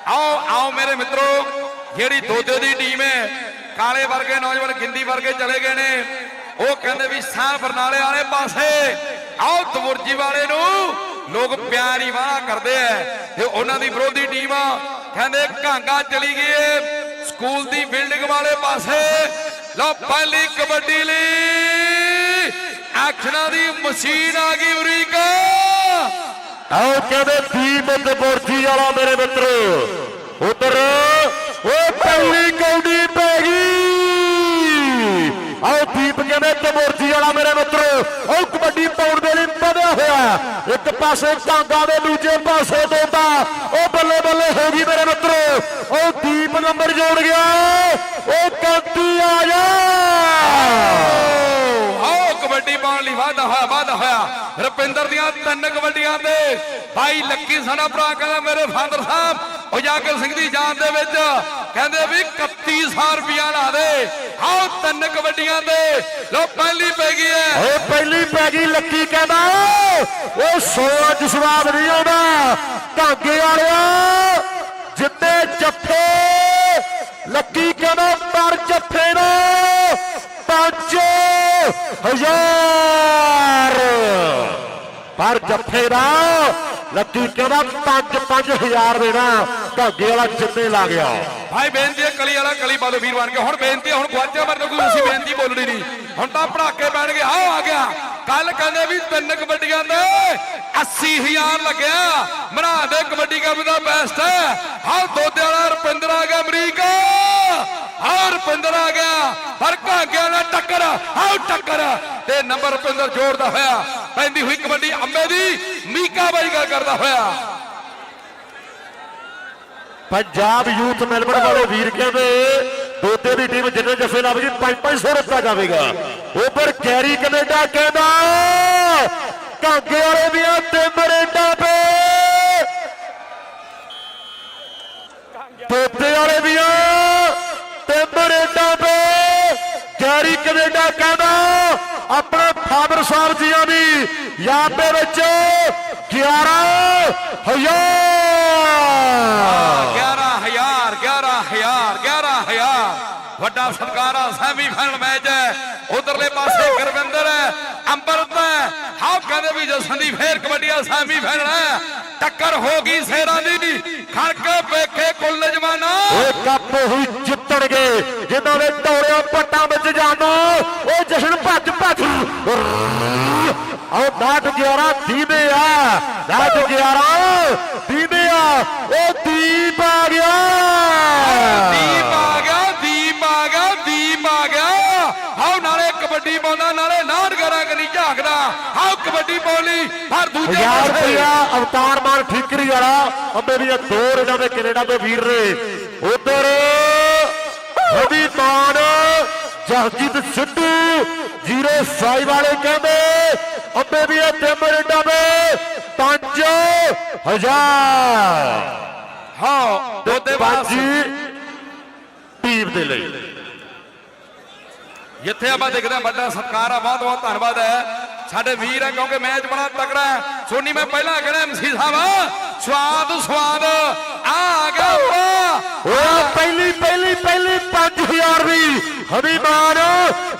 ਆਓ ਆਓ ਮੇਰੇ ਮਿੱਤਰੋ, ਜਿਹੜੀ ਦੋਦੇ ਦੀ ਟੀਮ ਹੈ, ਕਾਲੇ ਵਰਗੇ ਨੌਜਵਾਨ ਗਿੰਦੀ ਵਰਗੇ ਚਲੇ ਗਏ ਨੇ, ਉਹ ਕਹਿੰਦੇ ਵੀ ਸਾਹ ਬਰਨਾਲੇ ਵਾਲੇ ਪਾਸੇ, ਆਓ ਤਵਰਜੀ ਵਾਲੇ ਨੂੰ, ਲੋਕ ਪਿਆਰ ਹੀ ਵਾਲਾ ਕਰਦੇ ਐ, ਤੇ ਉਹਨਾਂ ਦੀ ਵਿਰੋਧੀ ਟੀਮ ਆ, ਕਹਿੰਦੇ ਘਾਂਗਾ ਚਲੀ ਗਈ ਏ, ਸਕੂਲ ਦੀ ਬਿਲਡਿੰਗ ਵਾਲੇ ਪਾਸੇ, ਲਓ ਪਹਿਲੀ ਕਬੱਡੀ ਲਈ, ਐਕਸ਼ਨਾਂ ਦੀ ਮਸ਼ੀਨ ਆ ਗਈ ਅਮਰੀਕਾ ਆਓ ਕਹਿੰਦੇ ਦੀਪ ਤੇ ਬੋਰਜੀ ਵਾਲਾ ਮੇਰੇ ਮਿੱਤਰੋ। ਉਧਰ ਉਹ ਪਹਿਲੀ ਕੌਡੀ ਪੈ ਗਈ। ਆਓ ਦੀਪ ਕਹਿੰਦੇ ਤੇ ਵਾਲਾ ਮੇਰੇ ਮਿੱਤਰੋ। ਉਹ ਕਬੱਡੀ ਪਾਉਣ ਦੇ ਲਈ ਵਧਿਆ ਹੋਇਆ। ਇੱਕ ਪਾਸੇ ਢਾਂਗਾ ਦੇ ਦੂਜੇ ਪਾਸੇ ਦੋਦਾ ਉਹ ਬੱਲੇ ਬੱਲੇ ਹੋ ਗਈ ਮੇਰੇ ਮਿੱਤਰੋ। ਉਹ ਦੀਪ ਨੰਬਰ ਜੋੜ ਗਿਆ। ਉਹ ਕੰਤੀ ਆ ਜਾ ਕਬੱਡੀ ਪਾਉਣ ਲਈ ਵਾਧਾ ਹੋਇਆ ਵਾਧਾ ਹੋਇਆ। ਰੁਪਿੰਦਰ ਦੀਆਂ ਤਿੰਨ ਕਬੱਡੀਆਂ ਤੇ ਭਾਈ ਲੱਕੀ ਸਾਡਾ ਭਰਾ ਕਹਿੰਦਾ, ਮੇਰੇ ਫਾਦਰ ਸਾਹਿਬ, ਉਜਾਗਰ ਸਿੰਘ ਦੀ ਜਾਨ ਦੇ ਵਿੱਚ। ਕਹਿੰਦੇ ਵੀ 3100 ਰੁਪਿਆ ਲਾ ਦੇ। ਆਓ ਤਿੰਨ ਕਬੱਡੀਆਂ ਤੇ ਲੋ ਪਹਿਲੀ ਪੈ ਗਈ ਹੈ। ਓਏ, ਪਹਿਲੀ ਪੈ ਗਈ, ਲੱਕੀ ਕਹਿੰਦਾ, ਉਹ ਸੋਚ ਚ ਸਵਾਦ ਨਹੀਂ ਆਉਂਦਾ। ਧਾਗੇ ਵਾਲਿਆ ਜਿੱਤੇ ਜੱਫੇ। ਲੱਕੀ ਕਹਿੰਦਾ, ਪਰ ਜੱਫੇ ਨੂੰ ਪੰਜ ਹਜ਼ਾਰ ਪਰ ਜੱਫੇ ਦਾ। ਲੱਕੀ ਕਹਿੰਦਾ 5 5000 ਦੇਣਾ। ਧਾਗੇ ਵਾਲਾ ਜਿੱਤੇ ਲਾ ਗਿਆ। ਭਾਈ ਬੇਨਤੀ ਹੈ, ਕਲੀ ਵਾਲਾ, ਕਲੀ ਬਾਲੋ ਵੀਰ ਬਣ ਕੇ। ਹੁਣ ਬੇਨਤੀ ਹੁਣ ਗੁਆਚਿਆ ਮਰਨੇ ਕੋਈ ਉਸੇ ਬੇਨਤੀ ਬੋਲਣੀ ਨਹੀਂ। ਹੁਣ ਤਾਂ ਪੜਾਕੇ ਪੈਣਗੇ ਆਓ ਆ ਗਿਆ। ਕੱਲ ਕਹਿੰਦੇ ਵੀ ਤਿੰਨ ਕਬੱਡੀਆਂ ਦੇ 80000 ਲੱਗਿਆ। ਮਰਾ ਦੇ ਕਬੱਡੀ ਕੱਪ ਦਾ ਬੈਸਟ ਹੈ ਆਹ ਦੋਦੇ ਵਾਲਾ ਰੁਪਿੰਦਰ ਆ ਗਿਆ ਅਮਰੀਕਾ। ਆਹ ਰੁਪਿੰਦਰ ਆ ਗਿਆ। ਪਰ ਘਾਂਗੇ ਵਾਲਾ ਟੱਕਰ, ਆਹ ਟੱਕਰ। ਤੇ ਨੰਬਰ ਰੁਪਿੰਦਰ ਜੋੜਦਾ ਹੋਇਆ। ਪੈਂਦੀ ਹੋਈ ਕਬੱਡੀ ਅੰਬੇ ਦੀ, ਮੀਕਾ ਬਾਈ ਗੱਲ ਕਰਦਾ ਹੋਇਆ। ਪੰਜਾਬ ਯੂਥ ਮੈਲਬਨ ਵਾਲੇ ਵੀਰ ਕਹਿੰਦੇ, ਦੋਤੇ ਦੀ ਟੀਮ ਜਿੰਨੇ ਜਫੇ ਲਾਵੇਗੀ 5-500 ਰੁਪਏ ਜਾਵੇਗਾ। ਉਪਰ ਕੈਰੀ ਕੈਨੇਡਾ ਕਹਿੰਦਾ ਕਾਂਗੇ ਵਾਲੇ ਵੀ ਆ ਤੇ। ਮਰੇਡਾ ਪੇ ਦੋਤੇ ਵਾਲੇ ਵੀ ਆ ਮਰੇਡਾ ਪੇ ਕੈਰੀ ਕੈਨੇਡਾ ਕਹਿੰਦਾ ਆਪਣੇ ਫਾਦਰ ਸਾਹਿਬ ਜੀਆਂ ਦੀ ਯਾਦ ਦੇ ਵਿੱਚ 11000 ਵੱਡਾ ਸਤਿਕਾਰਾ, ਸੈਮੀ ਫਾਈਨਲ ਮੈਚ ਹੈ। ਉਧਰਲੇ ਪਾਸੇ ਗੁਰਵਿੰਦਰ ਹੈ, ਅੰਬਰਤ ਹੈ। ਹਾਉ ਕਹਿੰਦੇ ਵੀ ਜਸਨ ਦੀ ਫੇਰ ਕਬੱਡੀ ਸੈਮੀ ਫਾਈਨਲ ਹੈ। ਟੱਕਰ ਹੋ ਗਈ ਸੇਰਾਂ ਦੀ। ਖੜਕ ਵੇਖੇ ਕੁੱਲ ਜਵਾਨਾ। ਓਏ ਕੱਪ ਹੋਈ ਜਿੱਤਣਗੇ ਜਿਨ੍ਹਾਂ ਦੇ ਟੋਲਿਆਂ ਪੱਟਾਂ ਵਿੱਚ ਜਾਣਾ ਉਹ ਜਸ਼ਨ ਭੱਜ ਭੱਜ। ਆਓ 11 ਦੀਵੇ ਆ। 11 ਕਬੱਡੀ ਪਾਉਣੀ ਹਰ ਦੂਜੇ 1000 ਪਾਸੇ। ਰੁਪਇਆ ਅਵਤਾਰ ਮਾਨ ਠੀਕਰੀ ਵਾਲਾ ਅੰਬੇ ਦੀਆਂ ਦੋ ਰੇਡਾਂ ਦੇ ਕੈਨੇਡਾ ਦੇ ਵੀਰ ਨੇ। ਉਧਰ ਰਵੀ ਮਾਨ ਜਸਜੀਤ ਸਿੱਧੂ 05 ਵਾਲੇ ਕਹਿੰਦੇ ਅੰਬੇ ਦੀਆਂ ਰੇਡਾਂ ਦੇ 5000 ਹਾਂ ਦੋਦੇ ਬਾਸ ਪੰਜ ਟੀਮ ਦੇ ਲਈ। ਜਿੱਥੇ ਆਪਾਂ ਦੇਖਦੇ ਵੱਡਾ ਸਤਿਕਾਰ ਆ ਬਹੁਤ ਬਹੁਤ ਧੰਨਵਾਦ ਹੈ। ਸਾਡੇ ਵੀਰ ਆ, ਕਿਉਂਕਿ ਮੈਚ ਬੜਾ ਤਕੜਾ ਹੈ। ਸੋਨੀ, ਮੈਂ ਪਹਿਲਾਂ ਕਹਿਣਾ ਐਮਸੀ ਸਾਹਿਬ ਸਵਾਦ ਸਵਾਦ। ਆ ਗਿਆ ਵਾ ਓਏ ਪਹਿਲੀ ਪਹਿਲੀ ਪਹਿਲੀ 5000 ਦੀ ਹਬੀਬਾਨ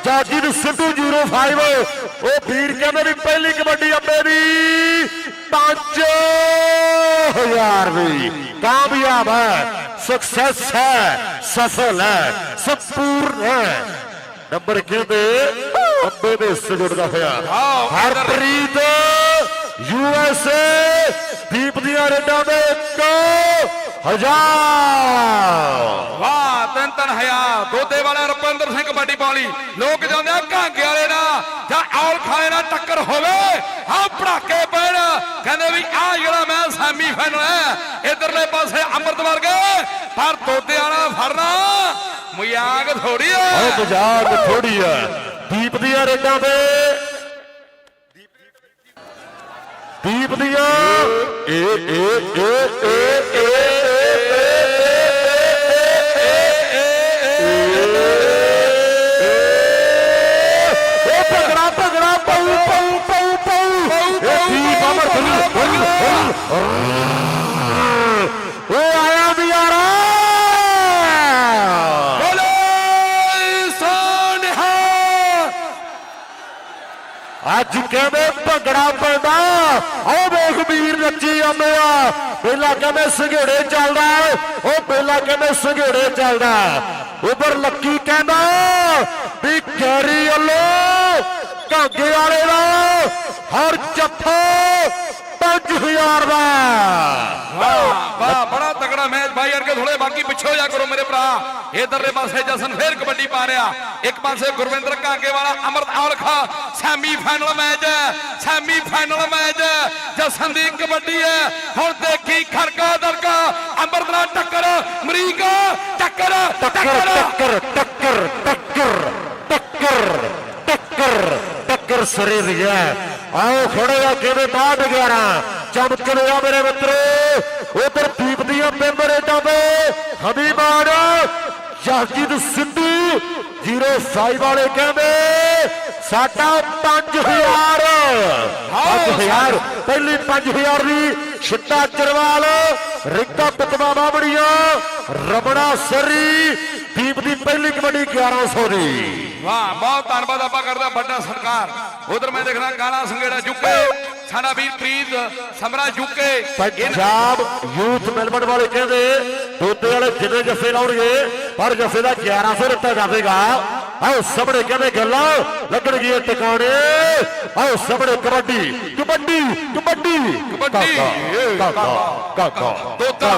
ਜਾਜੀ ਨੂੰ ਸਿੱਧੂ 05 ਉਹ ਵੀਰ ਕਹਿੰਦੇ ਵੀ ਪਹਿਲੀ ਕਬੱਡੀ ਅੰਬੇ ਦੀ 5000 ਦੀ। ਕਾਮਯਾਬ ਹੈ ਸਕਸੈਸ ਹੈ, ਸਫਲ ਹੈ, ਸੰਪੂਰਨ ਹੈ। ਨੰਬਰ ਕਹਿੰਦੇ? ਅੰਬੇ ਦੇ ਹਿੱਸੇ ਜੁੜਦਾ ਹੋਇਆ। Harpreet U S A Deep ਦੀਆਂ ਰੇਡਾਂ ਦੇ 1000 ਵਾਹ ਤਿੰਨ ਤਿੰਨ ਹਜ਼ਾਰ। ਦੋਦੇ ਵਾਲਾ ਰੁਪਿੰਦਰ ਸਿੰਘ ਕਬੱਡੀ ਪਾਲੀ ਲੋਕ ਜਾਂਦੇ ਆ ਘਾਂਗੇ ਵਾਲੇ ਨਾਲ ਜਾਂ ਔਲ ਖਾਲੇ ਨਾਲ ਟੱਕਰ ਹੋਵੇ ਹਾਂ ਪੜਾਕੇ ਪੈਣ। ਕਹਿੰਦੇ ਵੀ ਆ ਜਿਹੜਾ ਮੈਂ ਸੈਮੀ ਫਾਈਨਲ ਹੈ ਇਧਰਲੇ ਪਾਸੇ ਅੰਮ੍ਰਿਤ ਵਰਗੇ ਪਰ ਦੋਦੇ ਵਾਲਾ ਫੜਨਾ ਮਜ਼ਾਕ ਥੋੜੀ ਉਹ ਹੈ। ਮਜ਼ਾਕ ਥੋੜੀ ਆ ਦੀਪ ਦੀਆਂ ਰੇਡਾਂ ਤੇ ਦੀਪ ਦੀਆਂ ਏ ਏ ਏ ਏ ਏ ਏ ਅੱਜ ਕਹਿੰਦੇ ਭੰਗੜਾ ਪੈਂਦਾ ਉਹ ਵੇਖ ਵੀਰ ਨੱਚੀ ਜਾਂਦੇ ਆ। ਪਹਿਲਾਂ ਕਹਿੰਦੇ ਸੰਘੇੜੇ ਚੱਲਦਾ? ਉਹ ਪਹਿਲਾਂ ਕਹਿੰਦੇ ਸੰਘੇੜੇ ਚੱਲਦਾ? ਉਧਰ ਲੱਕੀ ਕਹਿੰਦਾ ਵੀ ਗੈਰੀ ਵੱਲੋਂ ਘਾਗੇ ਵਾਲੇ ਦਾ ਹਰ ਜੱਫਾ 5000 ਦਾ। ਵਾਹ ਵਾਹ ਬੜਾ ਤਕੜਾ ਮੈਚ ਭਾਈ ਅਰਗੇ ਥੋੜੇ ਬਾਕੀ ਪਿੱਛੇ ਹੋ ਜਾ ਕਰੋ ਮੇਰੇ ਭਰਾ। ਇਧਰਲੇ ਪਾਸੇ ਜਸਨ ਫੇਰ ਕਬੱਡੀ ਪਾ ਰਿਹਾ। ਇੱਕ ਪਾਸੇ Gurwinder Kangewala Amrit Aulakh. Semi final match semi final match ਜਸਨ ਦੀ ਕਬੱਡੀ ਹੈ। ਹੁਣ ਦੇਖੀ ਖੜਕਾ ਦਰਕਾ ਅਮਰਤ ਨਾਲ ਟੱਕਰ ਅਮਰੀਕਾ ਟੱਕਰ ਟੱਕਰ ਟੱਕਰ। ਟੱਕਰ ਟੱਕਰ ਟੱਕਰ ਟੱਕਰ ਟੱਕਰ ਸਰੇ ਰਿਹਾ ਆਓ ਖੜੇ ਕਿਵੇਂ ਬਾਹਰ 11 ਚਮਕ ਰਿਹਾ ਮੇਰੇ ਮਿੱਤਰੋ। ਉਧਰ ਦੀਪ ਦੀਆਂ ਪਿੰਡ ਰੇਟਾਂ ਤੇ ਹਬੀਬਾਨ ਜਸਜੀਤ ਸਿੱਧੂ 05 ਵਾਲੇ ਕਹਿੰਦੇ, ਸਾਡਾ 5000 5000 ਪਹਿਲੀ 5000 ਦੀ ਛਿੱਟਾ ਚਰਵਾਲ, ਰਿੱਕਾ ਪਿਤਵਾ ਬਾਬੜੀਆਂ, ਰਮਣਾ ਸਰੀ ਦੀਪ ਦੀ ਪਹਿਲੀ ਕਬੱਡੀ 1100 ਦੀ। ਵਾਹ ਬਹੁਤ ਧੰਨਵਾਦ ਆਪਾਂ ਕਰਦਾ ਵੱਡਾ ਸਰਕਾਰ ਉਧਰ ਮੈਂ ਦੇਖਦਾ ਕਾਲਾ ਸੰਗੇੜਾ ਜੁਕੇ ਸਾਡਾ ਵੀਰ ਪ੍ਰੀਤ ਸਮਰਾ ਜੁਕੇ। ਪੰਜਾਬ ਯੂਥ ਮਿਲਵਣ ਵਾਲੇ ਕਹਿੰਦੇ ਦੋਤੇ ਵਾਲੇ ਜਿੰਨੇ ਜੱਫੇ ਲਾਉਣਗੇ ਪਰ ਜੱਫੇ ਦਾ 1100 ਦਿੱਤਾ ਜਾਵੇਗਾ। ਆਓ ਸਾਹਮਣੇ ਕਹਿੰਦੇ ਗੱਲਾਂ ਲੱਗਣਗੀਆਂ ਟਿਕਾਣੇ। ਆਓ ਸਾਹਮਣੇ ਕਬੱਡੀ ਕਬੱਡੀ ਕਬੱਡੀ। ਕਬੱਡੀ। ਕਾਕਾ ਕਾਕਾ ਤੋਤਾ,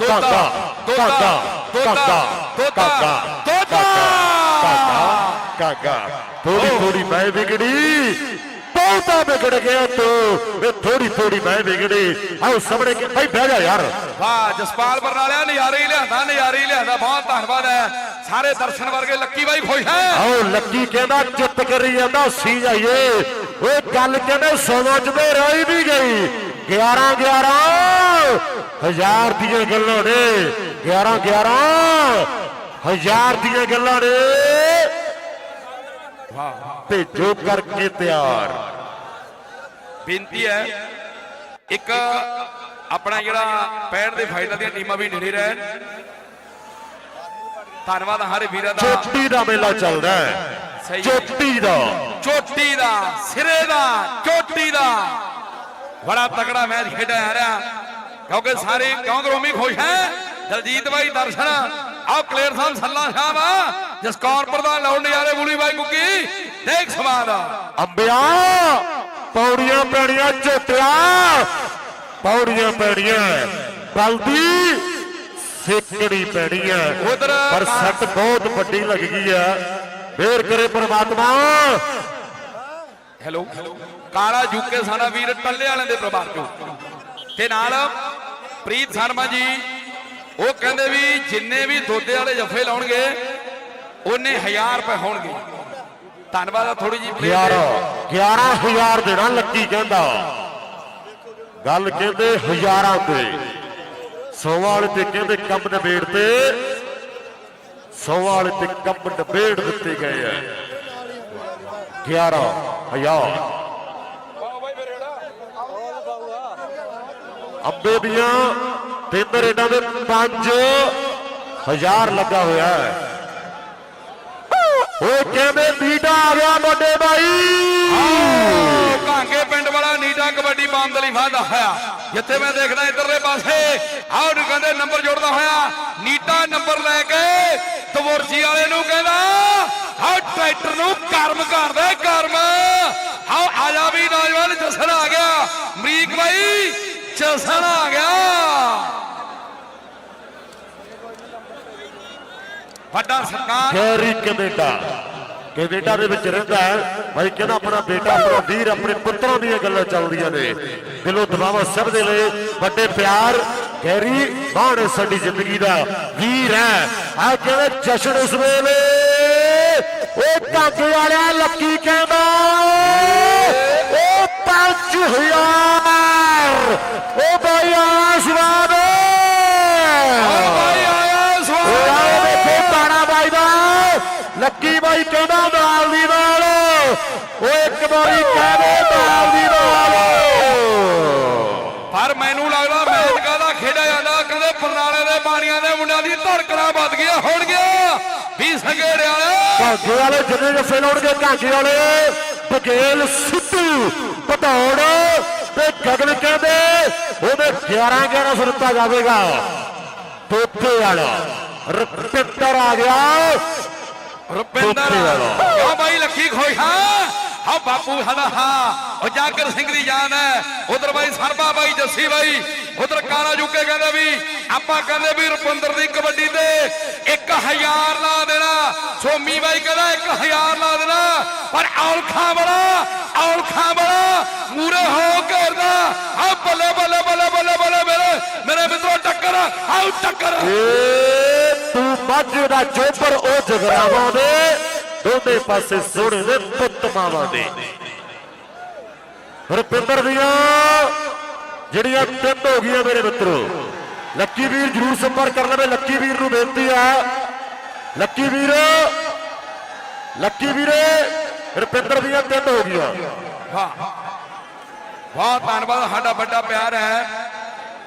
ਕਾਕਾ ਤੋਤਾ, ਕਾਕਾ ਕਾਕਾ। ਕਾਕਾ ਕਾਕਾ ਥੋੜੀ ਥੋੜੀ ਮੈਂ ਵਿਗੜੀ ਬਹੁਤਾ ਵਿਗੜ ਗਿਆ ਤੂੰ ਵੇ ਥੋੜੀ ਥੋੜੀ ਮੈਂ ਵਿਗੜੀ ਆਓ ਸਾਹਮਣੇ ਕਿ ਭਾਈ ਬਹਿ ਜਾ ਯਾਰ ਵਾਹ ਜਸਪਾਲ ਬਰਨਾਲਿਆ ਨਜ਼ਾਰੇ ਹੀ ਲਿਆਂਦਾ ਨਜ਼ਾਰੇ ਹੀ ਲਿਆਂਦਾ ਬਹੁਤ ਧੰਨਵਾਦ ਹੈ ਸਾਰੇ ਦਰਸ਼ਨ ਵਰਗੇ ਲੱਕੀ ਬਾਈ ਖੁਸ਼ ਹੈ ਆਓ ਲੱਕੀ ਕਹਿੰਦਾ ਚਿੱਤ ਕਰੀ ਜਾਂਦਾ ਸੀ ਜਾਈਏ ਓਏ ਗੱਲ ਕਹਿੰਦੇ ਸਮਝਦੇ ਰਹੀ ਵੀ ਗਈ 11 11 ਹਜ਼ਾਰ ਦੀਆਂ ਗੱਲਾਂ ਨੇ। 11 11 ਹਜ਼ਾਰ ਦੀਆਂ ਗੱਲਾਂ ਨੇ। ਭੇਜੋ ਕਰਕੇ ਤਿਆਰ। ਬੇਨਤੀ ਹੈ ਇੱਕ ਆਪਣਾ ਜਿਹੜਾ ਪੈਣ ਦੇ ਫਾਈਨਲ ਦੀਆਂ ਟੀਮਾਂ ਵੀ ਨੇੜੇ ਰਹਿਣ। ਧੰਨਵਾਦ ਹਰ ਵੀਰਾਂ ਦਾ। ਚੋਟੀ ਦਾ ਮੇਲਾ ਚੱਲਦਾ ਹੈ। ਚੋਟੀ ਦਾ। ਚੋਟੀ ਦਾ ਸਿਰੇ ਦਾ ਚੋਟੀ ਦਾ। ਬੜਾ ਤਕੜਾ ਮੈਚ ਖੇਡਿਆ ਜਾ ਰਿਹਾ। ਕਿਉਂਕਿ ਸਾਰੇ ਕਿਉਂਕਿ ਰੋਮੀ ਖੁਸ਼ ਹੈ। ਦਲਜੀਤ ਬਾਈ ਦਰਸ਼ਨ ਆਹ ਕਲੇਰ ਸਾਹਿਬ ਸੱਲਾ ਸਾਹਿਬ ਆ। ਜਸਕੌਰ ਪ੍ਰਧਾਨ ਲਾਉਣ ਨਜ਼ਾਰੇ ਬੁਲੀ ਬਾਈ ਕੁੱਕੀ। ਦੇਖ ਸਵਾਦ ਅੰਬਿਆ ਪੌੜੀਆਂ ਪੈਣੀਆਂ ਝੋਟਿਆ ਪੌੜੀਆਂ ਪੈਣੀਆਂ ਬਲਦੀ ਸੇਕੜੀ ਪੈਣੀ ਹੈ ਉਧਰ ਪਰ ਸੱਟ ਬਹੁਤ ਵੱਡੀ ਲੱਗ ਗਈ ਹੈ ਫੇਰ ਕਰੇ ਪ੍ਰਮਾਤਮਾ। ਹੈਲੋ ਕਾਲਾ ਜੂਕੇ ਸਾਡਾ ਵੀਰ ਟੱਲੇ ਵਾਲਿਆਂ ਦੇ ਪਰਿਵਾਰ ਚੋਂ। ਤੇ ਨਾਲ ਪ੍ਰੀਤ ਸ਼ਰਮਾ ਜੀ ਉਹ ਕਹਿੰਦੇ ਵੀ ਜਿੰਨੇ ਵੀ ਦੋਦੇ ਵਾਲੇ ਜੱਫੇ ਲਾਉਣਗੇ ਉਹਨੇ 1000 ਰੁਪਏ ਹੋਣਗੇ। ਧੰਨਵਾਦ ਆ ਥੋੜੀ ਜੀ 11 11000 ਦੇਣਾ ਲੱਕੀ ਕਹਿੰਦਾ। ਗੱਲ ਕਹਿੰਦੇ ਹਜ਼ਾਰਾਂ ਤੇ। ਸੌਵਾਂ ਵਾਲੇ ਤੇ ਕਹਿੰਦੇ ਕੰਮ ਨਿਬੇੜ ਤੇ। ਸੌਵਾਂ ਵਾਲੇ ਤੇ ਕੰਮ ਨਿਬੇੜ ਦਿੱਤੇ ਗਏ ਆ। 11000 ਅੰਬੇ ਦੀਆਂ ਤਿੰਨ ਰੇਡਾਂ ਦੇ 5000 ਲੱਗਾ ਹੋਇਆ ਹੈ। ਉਹ ਕਹਿੰਦੇ ਬੀਟਾ ਆ ਗਿਆ ਵੱਡੇ ਭਾਈ ਆਓ, ਕਾਂਗੇ ਪਿੰਡ ਵਾਲਾ ਨੀਟਾ ਕਬੱਡੀ ਬੰਦ ਲਈ ਵਾਦਾ ਹੋਇਆ। ਜਿੱਥੇ ਮੈਂ ਦੇਖਦਾ ਇਧਰਲੇ ਪਾਸੇ ਆਹ ਨੂੰ ਕਹਿੰਦੇ ਨੰਬਰ ਜੋੜਦਾ ਹੋਇਆ। ਨੀਟਾ ਨੰਬਰ ਲੈ ਕੇ ਤਵਰਜੀ ਵਾਲੇ ਨੂੰ ਕਹਿੰਦਾ ਹਾਂ ਟਰੈਕਟਰ ਨੂੰ ਕਰਮ ਕਰਦੇ ਕਰਮ। ਹਾਂ ਆ ਜਾ ਵੀ ਨੌਜਵਾਨ ਜਸਨ ਆ ਗਿਆ। ਅਮਰੀਕ ਬਾਈ ਜਸਨ ਆ ਗਿਆ। ਵੱਡਾ ਸਰਕਾਰ। Garry Canada. ਕੈਨੇਡਾ ਦੇ ਵਿੱਚ ਰਹਿੰਦਾ ਹੈ। ਭਾਈ ਕਹਿੰਦਾ ਆਪਣਾ ਬੇਟਾ ਆਪਣਾ ਵੀਰ ਆਪਣੇ ਪੁੱਤਰਾਂ ਦੀਆਂ ਗੱਲਾਂ ਚੱਲਦੀਆਂ ਨੇ। ਦਿਲੋਂ ਦਬਾਵਾ ਸਭ ਦੇ ਲਈ ਵੱਡੇ ਪਿਆਰ ਗੈਰੀ ਬਾਣ ਸਾਡੀ ਜ਼ਿੰਦਗੀ ਦਾ। ਵੀਰ ਹੈ। ਆ ਕਹਿੰਦੇ ਜਸ਼ਨ ਉਸ ਵੇਲੇ? ਉਹ ਕਾਗੇ ਵਾਲਿਆ ਲੱਕੀ ਕਹਿੰਦਾ ਬਾਈ ਕਹਿੰਦਾ ਨਾਲ ਦੀ ਨਾਲ ਓਏ ਇੱਕ ਵਾਰੀ ਕਹਦੇ ਨਾਲ ਦੀ ਨਾਲ ਪਰ ਮੈਨੂੰ ਲੱਗਦਾ ਮੈਚ ਕਾਹਦਾ ਖੇਡਿਆ ਜਾਂਦਾ? ਕਹਿੰਦੇ ਬਰਨਾਲੇ ਦੇ ਬਾਣੀਆਂ ਦੇ ਮੁੰਡਿਆਂ ਦੀ ਧੜਕਣਾ ਵੱਧ ਗਈਆਂ ਹੋਣਗੀਆਂ ਵੀ ਸੰਗੇੜੇ ਵਾਲੇ। ਘਾਂਗੇ ਵਾਲੇ ਜਿੰਨੇ ਜੱਫੇ ਲਾਉਣਗੇ ਘਾਂਗੇ ਵਾਲੇ ਬਗੇਲ ਸਿੱਧੂ ਪਟੌੜ ਤੇ ਗਗਨ ਕਹਿੰਦੇ ਉਹਦੇ 11 11 ਰੁਪਏ ਜਾਵੇਗਾ। ਤੋਤੇ ਵਾਲਾ ਰਪਿੱਤਰ ਆ ਗਿਆ। ਰੁਪਿੰਦਰ। ਕਿਉਂ ਬਾਈ ਲੱਖੀ ਖੁਸ਼ ਹਾਂ। ਹਾਂ ਬਾਪੂ ਸਾਡਾ ਹਾਂ। ਉਹ ਜਾਗਰ ਸਿੰਘ ਦੀ ਜਾਨ ਹੈ। ਉਧਰ ਬਾਈ ਸਰਬਾ ਬਾਈ ਜੱਸੀ ਬਾਈ। ਉਧਰ ਕਾਲਾ ਜੁਕੇ ਕਹਿੰਦੇ ਵੀ ਆਪਾਂ ਕਹਿੰਦੇ ਵੀ ਰੁਪਿੰਦਰ ਦੀ ਕਬੱਡੀ ਤੇ 1000 ਲਾ ਦੇਣਾ। ਸੋਮੀ ਬਾਈ ਕਹਿੰਦਾ 1000 ਲਾ ਦੇਣਾ। ਪਰ ਔਲਖਾ ਬੜਾ ਔਲਖਾ ਬੜਾ ਮੂਰੇ ਹੋ ਕਰਦਾ ਆ ਬੱਲੇ ਬੱਲੇ ਬੱਲੇ ਬੱਲੇ ਬੱਲੇ ਮੇਰੇ ਮੇਰੇ ਮਿੱਤਰੋ ਟੱਕਰ। ਆਉ ਟੱਕਰ। ਤੂੰ ਮੱਝ ਦਾ ਚੋਪਰ ਉਹ ਜਗਰਾਵਾਂ ਦੇ ਦੋਨੇ ਪਾਸੇ ਸੋਹਣੇ ਦੇ ਪੁੱਤ ਮਾਵਾਂ ਦੇ ਰੁਪਿੰਦਰ ਦੀਆਂ ਜਿਹੜੀਆਂ ਤਿੰਨ ਹੋ ਗਈਆਂ ਮੇਰੇ ਮਿੱਤਰੋ, ਲੱਕੀ ਵੀਰ ਜਰੂਰ ਸੰਪਰਕ ਕਰ ਲਵੇ, ਲੱਕੀ ਵੀਰ ਨੂੰ ਬੇਨਤੀ ਆ। ਲੱਕੀ ਵੀਰ, ਲੱਕੀ ਵੀਰੇ, ਰੁਪਿੰਦਰ ਦੀਆਂ ਤਿੰਨ ਹੋ ਗਈਆਂ। ਵਾਹ ਬਹੁਤ ਧੰਨਵਾਦ, ਸਾਡਾ ਵੱਡਾ ਪਿਆਰ ਹੈ।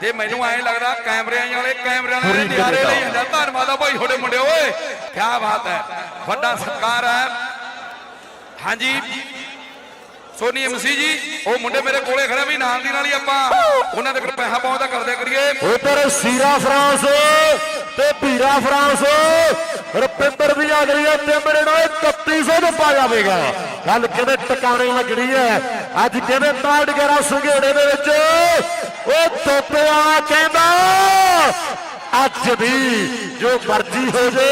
ਤੇ ਮੈਨੂੰ ਐਂ ਲੱਗਦਾ ਕੈਮਰਿਆਂ ਵਾਲੇ ਕੈਮਰਿਆਂ ਵਾਲੇ ਨਿਆਰੇ ਲਈ ਜਾਂਦਾ ਧੰਨਵਾਦ ਆ ਭਾਈ ਤੁਹਾਡੇ ਮੁੰਡੇ ਓਏ। ਕੀ ਬਾਤ ਹੈ। ਵੱਡਾ ਸਤਿਕਾਰ ਹੈ। ਹਾਂਜੀ। ਸੋਨੀ ਐਮਸੀ ਜੀ ਉਹ ਮੁੰਡੇ ਮੇਰੇ ਕੋਲੇ ਖੜੇ ਵੀ ਨਾਲ ਦੀ ਨਾਲ ਹੀ ਆਪਾਂ ਉਹਨਾਂ ਦੇ ਕੋਲ ਪੈਸਾ ਪਾਉਂਦਾ ਕਰਦੇ ਕਰੀਏ। ਉਧਰ ਸੀਰਾ ਫਰਾਂਸ ਤੇ ਵੀਰਾ ਫਰਾਂਸ ਰੁਪਿੰਦਰ ਦੀ ਆ ਗਈ ਹੈ ਤੇ ਮੇਰੇ ਨਾਲ 3100 ਦੇ ਪਾ ਜਾਵੇਗਾ। ਗੱਲ ਕਿਵੇਂ ਟਿਕਾਣੇ ਲੱਗਣੀ ਹੈ। ਅੱਜ ਕਿਵੇਂ ਤਾੜ ਗਰਾ ਸੰਘੇੜੇ ਦੇ ਵਿੱਚ ਉਹ ਤੋਤੇ ਆ ਕਹਿੰਦਾ ਅੱਜ ਵੀ ਜੋ ਮਰਜ਼ੀ ਹੋ ਜੇ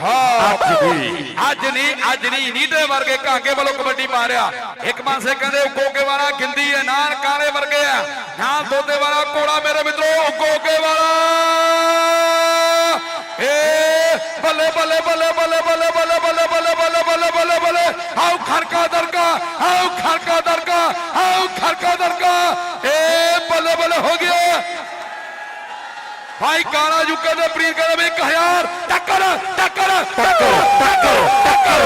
ਹਾਂ ਅੱਜ ਵੀ ਅੱਜ ਨਹੀਂ ਅੱਜ ਨਹੀਂ ਨੀਡੇ ਵਰਗੇ ਕਾਂਗੇ ਵੱਲੋਂ ਕਬੱਡੀ ਪਾ ਰਿਹਾ ਇੱਕ ਪਾਸੇ ਕਹਿੰਦੇ ਉਗੋਕੇ ਵਾਲਾ ਗਿੰਦੀ ਹੈ ਨਾਲ ਕਾਲੇ ਵਰਗੇ ਆ ਨਾਲ ਦੋਦੇ ਵਾਲਾ ਕੋੜਾ ਮੇਰੇ ਮਿੱਤਰੋ ਉਗੋਕੇ ਵਾਲਾ ਏ ਬੱਲੇ ਬੱਲੇ ਬੱਲੇ ਬੱਲੇ ਬੱਲੇ ਬੱਲੇ ਬੱਲੇ ਬੱਲੇ ਬੱਲੇ ਬੱਲੇ ਬੱਲੇ ਖੜਕਾ ਦਰਗਾ ਆਉ ਖੜਕਾ ਦਰਗਾ ਆਉ ਖੜਕਾ ਦਰਗਾ। ਏ ਬੱਲੇ ਬੱਲੇ ਹੋ ਗਿਆ। ਭਾਈ ਕਾਲਾ ਜੁਕੇ ਦੇ ਪ੍ਰੀਤ ਕਹਿੰਦੇ ਵੀ 1000 ਟੱਕਰ ਟੱਕਰ ਟੱਕਰ ਟੱਕਰ ਟੱਕਰ।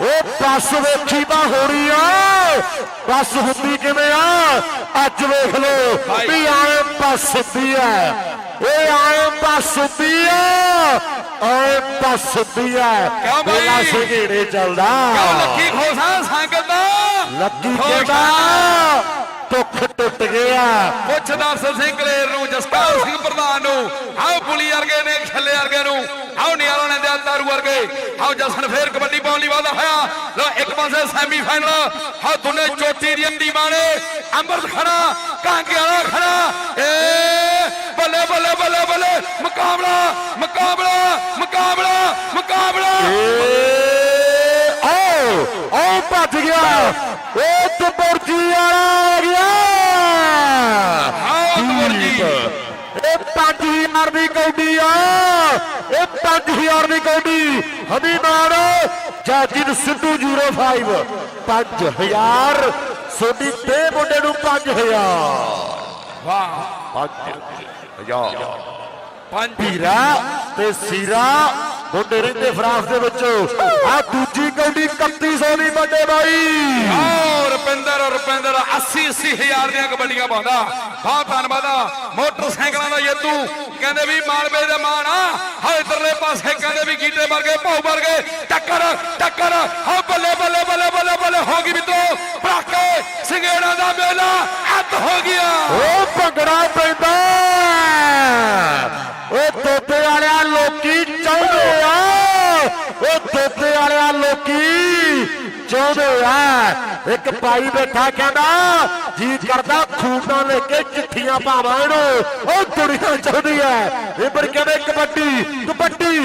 ਉਹ ਬੱਸ ਵੇਖੀ ਤਾਂ ਹੋ ਰਹੀ ਆ। ਬੱਸ ਹੁੰਦੀ ਕਿਵੇਂ ਆ? ਅੱਜ ਵੇਖ ਲੋ ਵੀ ਆਏ ਬੱਸ ਹੁੰਦੀ ਆ। ਓਏ ਆਏ ਬੱਸ ਹੁੰਦੀ ਆ ਆਏ ਬੱਸ ਹੁੰਦੀ ਆ ਕਿਉਂ ਬਾਈ? ਮੇਲਾ ਸੰਘੇੜੇ ਚੱਲਦਾ। ਕਿਉਂ ਲੱਖੀ ਖੋਸਾ ਸੰਗਤ ਦਾ? ਲੱਗੀ। ਕਹਿੰਦਾ ਦੁੱਖ ਟੁੱਟ ਗਿਆ। ਪੁੱਛ ਦਰਸ ਸਿੰਘ ਕਲੇਰ ਨੂੰ ਜਸਪਾਲ ਸਿੰਘ ਪ੍ਰਧਾਨ ਨੂੰ। ਆਓ ਪੁਲੀ ਵਰਗੇ ਨੇ ਛੱਲੇ ਵਰਗੇ ਨੂੰ। ਆਓ ਨਿਆਲਾ ਨੇ ਦਿਆ ਤਾਰੂ ਵਰਗੇ। ਆਓ ਜਸਨ ਫੇਰ ਕਬੱਡੀ ਪਾਉਣ ਲਈ ਵਾਦਾ ਹੋਇਆ। ਲੋ ਇੱਕ ਪਾਸੇ ਸੈਮੀ ਫਾਈਨਲ ਆਓ ਦੋਨੇ ਚੋਟੀ ਦੀਆਂ ਟੀਮਾਂ ਨੇ ਅੰਮ੍ਰਿਤ ਖੜਾ ਕਾਂਗੇ ਵਾਲਾ ਖੜਾ ਏ ਬੱਲੇ ਬੱਲੇ ਬੱਲੇ ਬੱਲੇ ਮੁਕਾਬਲਾ ਮੁਕਾਬਲਾ ਮੁਕਾਬਲਾ ਮੁਕਾਬਲਾ। ਆਓ ਆਓ ਭੱਜ ਗਿਆ। ਉਹ ਤਬਰਜੀ ਵਾਲਾ ਆ ਗਿਆ। ਆਓ ਤਬਰਜੀ। ਇਹ 5000 ਦੀ ਕੌਡੀ ਆ। ਇਹ 5000 ਦੀ ਕੌਡੀ। ਹਮੀਮਾਨ ਜਾਜਿਦ ਸਿੱਧੂ 05 5000 ਸੋਡੀ ਤੇ ਮੁੰਡੇ ਨੂੰ 5000 ਵਾਹ। 5000 ਵੀਰਾ ਤੇ ਸੀਰਾ ਮੁੰਡੇ ਰਹਿੰਦੇ ਫਰਾਂਸ ਦੇ ਵਿੱਚ। ਆ ਦੂਜੀ ਕੌਡੀ 3100 ਦੀ ਵੱਡੇ ਬਾਈ। ਆਓ ਰੁਪਿੰਦਰ ਰੁਪਿੰਦਰ 80 80 ਹਜ਼ਾਰ ਦੀਆਂ ਕਬੱਡੀਆਂ ਪਾਉਂਦਾ। ਬਹੁਤ ਧੰਨਵਾਦ ਆ। ਮੋਟਰਸਾਈਕਲਾਂ ਦਾ ਜੇਤੂ। ਕਹਿੰਦੇ ਵੀ ਮਾਲਵੇ ਦੇ ਮਾਣ ਆ। ਹਾਂ ਇਧਰਲੇ ਪਾਸੇ ਕਹਿੰਦੇ ਵੀ ਗੀਟੇ ਵਰਗੇ ਭਾਉ ਵਰਗੇ। ਟੱਕਰ ਟੱਕਰ। ਹਾਂ ਬੱਲੇ ਬੱਲੇ ਬੱਲੇ ਬੱਲੇ ਬੱਲੇ ਹੋ ਗਈ ਮਿੱਤਰੋ। ਪੜਾਕੇ ਸਿੰਗੇੜਾ ਦਾ ਮੇਲਾ ਅੱਤ ਹੋ ਗਿਆ। ਉਹ ਭੰਗੜਾ ਪੈਂਦਾ। ਉਹ ਤੋਤੇ ਵਾਲਿਆਂ ਲੋਕੀ ਚਾਹੁੰਦੇ ਆ। ਉਹ ਤੋਤੇ ਵਾਲਿਆਂ ਲੋਕੀ ਚਾਹੁੰਦੇ ਆ। ਇੱਕ ਭਾਈ ਬੈਠਾ ਕਹਿੰਦਾ, ਜੀ ਕਰਦਾ ਖੂਟਾਂ ਲੈ ਕੇ ਚਿੱਠੀਆਂ ਪਾਵਾਂ ਇਹਨੂੰ। ਉਹ ਦੁਨੀਆ ਚਾਹੁੰਦੀ ਐ। ਇਹ ਕਹਿੰਦੇ ਕਬੱਡੀ ਕਬੱਡੀ।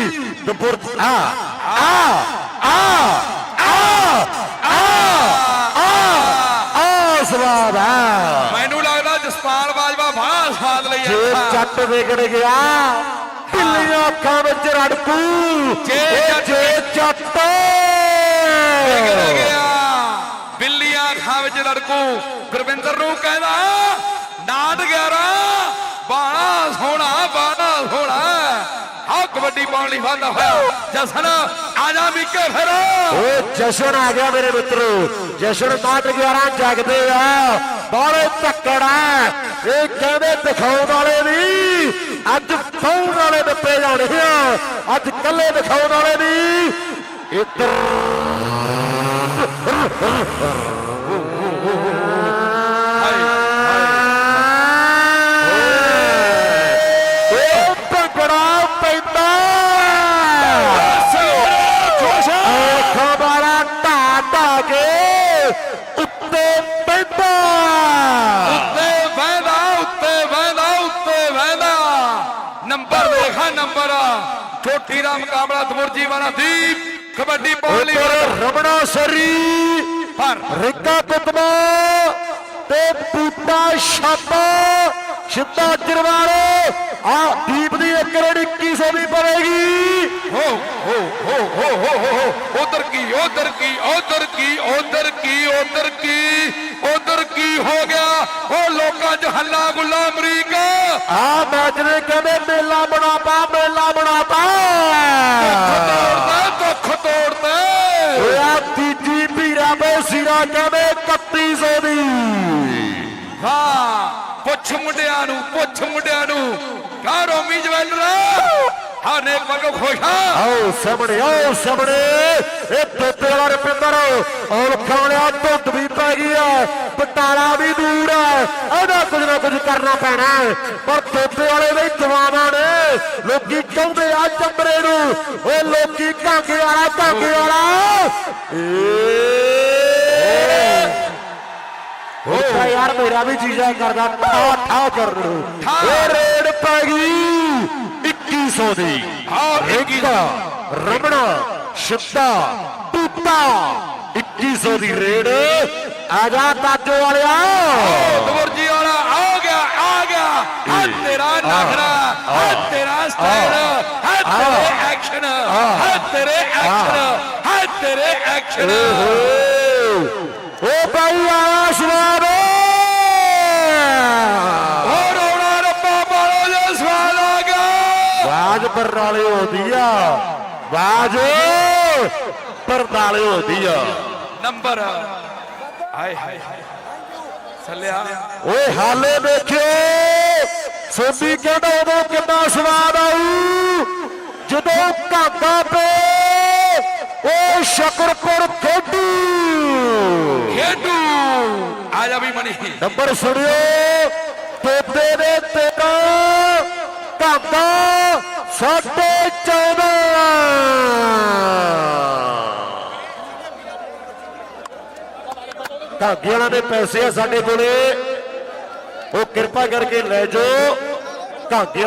ਦਬੁਰ ਆ ਆ ਆ ਆ ਆ ਆ, ਸਵਾਦ ਆ। ਮੈਨੂੰ ਲੱਗਦਾ ਜਸਪਾਲ ਸਵਾਦ ਲਈ ਜੇ ਜੱਟ ਵਿਗੜ ਗਿਆ ਢਿੱਲੀਆਂ ਅੱਖਾਂ ਵਿੱਚ ਰੜਕੂ। ਜੇ ਜੱਟ ਵਿਗੜ ਗਿਆ ਬਿੱਲੀਆਂ ਅੱਖਾਂ ਵਿੱਚ ਲੜਕੂ ਗੁਰਵਿੰਦਰ ਨੂੰ ਕਹਿੰਦਾ ਨਾਟ 11 ਬਾਣਾ ਸੋਹਣਾ ਬਾਣਾ ਸੋਹਣਾ ਕਬੱਡੀ ਪਾਉਣ ਲਈ ਵਾਦਾ ਹੋਇਆ। ਜਸਨ, ਆ ਜਾ ਮਿੱਕੇ ਫਿਰ। ਓਏ ਜਸ਼ਨ ਆ ਗਿਆ ਮੇਰੇ ਮਿੱਤਰੋ। ਜਸ਼ਨ 11 ਜਗਦੇ ਆ। ਬਾਹਲੇ ਧੱਕੜ ਇਹ ਕਹਿੰਦੇ ਦਿਖਾਉਣ ਵਾਲੇ ਨਹੀਂ ਅੱਜ ਫਾਉਣ ਵਾਲੇ ਦਿੱਤੇ ਜਾਣੇ ਆ ਅੱਜ ਕੱਲੇ ਦਿਖਾਉਣ ਵਾਲੇ ਨਹੀਂ ਇੱਧਰ। ਦਾ ਮੁਕਾਬਲਾ ਦਮੁਰਜੀ ਵਾਲਾ ਦੀਪ ਕਬੱਡੀ ਉੱਪਰ ਰਮਣਾ ਸਰੀ ਪਰ ਰਿੱਕਾ ਕੁਤਮਾ ਤੇ ਬੂਟਾ ਛਾਪਾ ਸਿੱਧਾ ਜਰਵਾਲੇ। ਆ ਦੀਪ ਦੀ ਇੱਕ ਰੇੜੀ 2100 ਦੀ ਪਵੇਗੀ। ਹੋ ਹੋ ਹੋ ਹੋ ਹੋ। ਕੀ ਉਧਰ ਕੀ ਉਧਰ ਕੀ ਉਧਰ ਕੀ ਉਧਰ ਕੀ ਉਧਰ ਕੀ ਹੋ ਗਿਆ? ਉਹ ਲੋਕਾਂ 'ਚ ਹੱਲਾ ਗੁੱਲਾ ਅਮਰੀਕਾ। ਆ ਮੈਚ ਨੇ ਕਹਿੰਦੇ ਮੇਲਾ ਬਣਾਤਾ ਮੇਲਾ ਬਣਾਤਾ? ਦੁੱਖ ਤੋੜਦਾ ਓਏ ਆ ਤੀਜੀ ਸਿਰਾ ਕਹਿੰਦੇ 3100 ਦੀ? ਹਾਂ ਪੁੱਛ ਮੁੰਡਿਆਂ ਨੂੰ ਪੁੱਛ ਮੁੰਡਿਆਂ ਨੂੰ। ਕਾ ਰੋਮੀ ਜਵੈਲਰ ਹਾਂ ਨੇਕ ਮਗੋ ਖੁਸ਼ਾ ਆਓ ਸਾਹਮਣੇ ਆਓ ਸਾਹਮਣੇ। ਇਹ ਤੋਤੇ ਵਾਲਾ ਰਪਿੰਦਰ ਔਰ ਖਾਣਿਆ ਧੁੰਦ ਵੀ ਪੈ ਗਈ ਆ ਬਟਾਲਾ ਵੀ ਦੂਰ ਹੈ ਇਹਦਾ ਕੁਝ ਨਾ ਕੁਝ ਕਰਨਾ ਪੈਣਾ ਹੈ। ਪਰ ਤੋਤੇ ਵਾਲੇ ਦੇ ਜਵਾਨਾਂ ਨੇ ਲੋਕੀ ਚਾਹੁੰਦੇ ਆ ਚੰਬਰੇ ਨੂੰ। ਓਏ ਲੋਕੀ ਕਾਂਗੇ ਵਾਲਾ ਕਾਂਗੇ ਵਾਲਾ। ਤਾਂ ਯਾਰ ਮੇਰਾ ਵੀ ਜੀਜਾ ਕਰਦਾ ਠਾ ਠਾ ਕਰਨ ਨੂੰ। ਇਹ ਰੇਡ ਪੈ ਗਈ। 2100 ਦੀ ਰਿੰਕਾ ਰਮਣਾ ਸ਼ਿੱਤਾ ਟੂਟਾ 2100 ਦੀ ਰੇਡ। ਆ ਜਾ ਤਾਜੋ ਵਾਲਿਆ। ਦਵਰਜੀ ਵਾਲਾ ਆ ਗਿਆ ਆ ਗਿਆ। ਹਾਂ ਤੇਰਾ ਨਖਰਾ ਹਾਂ ਤੇਰਾ ਸਟਾਈਲ ਹਾਂ ਤੇਰੇ ਐਕਸ਼ਨ ਹਾਂ ਤੇਰੇ ਐਕਸ਼ਨ ਹਾਂ ਤੇਰੇ ਐਕਸ਼ਨ। ਓ ਆਇਆ ਸਵਾਦ ਬਰਨਾਲੇ ਹੁੰਦੀ ਆ। ਬਾਜ ਬਰਨਾਲੇ ਹੁੰਦੀ ਆ। ਨੰਬਰ। ਹਾਏ ਹਾਏ ਸੱਲਿਆ। ਓਏ ਹਾਲੇ ਦੇਖਿਓ। ਸੋਦੀ ਕਹਿੰਦਾ ਉਦੋਂ ਕਿੰਨਾ ਸਵਾਦ ਆਊ? ਜਦੋਂ ਘਾਗਾ ਪੇ ਓ ਸ਼ਕਰਪੁਰ ਖੇਡੂ। ਖੇਡੂ। ਆ ਜਾ ਵੀ ਮਣੀ ਨੰਬਰ ਸੁਣਿਓ। ਤੋਤੇ ਦੇ 13 ਘਾਗਾ ਸਾਢੇ 14 ਧਾਗੇ ਵਾਲਿਆਂ ਦੇ ਪੈਸੇ ਆ ਸਾਡੇ ਕੋਲੇ। ਉਹ ਕਿਰਪਾ ਕਰਕੇ ਲੈ ਜਾਓ। ਧਾਗੇ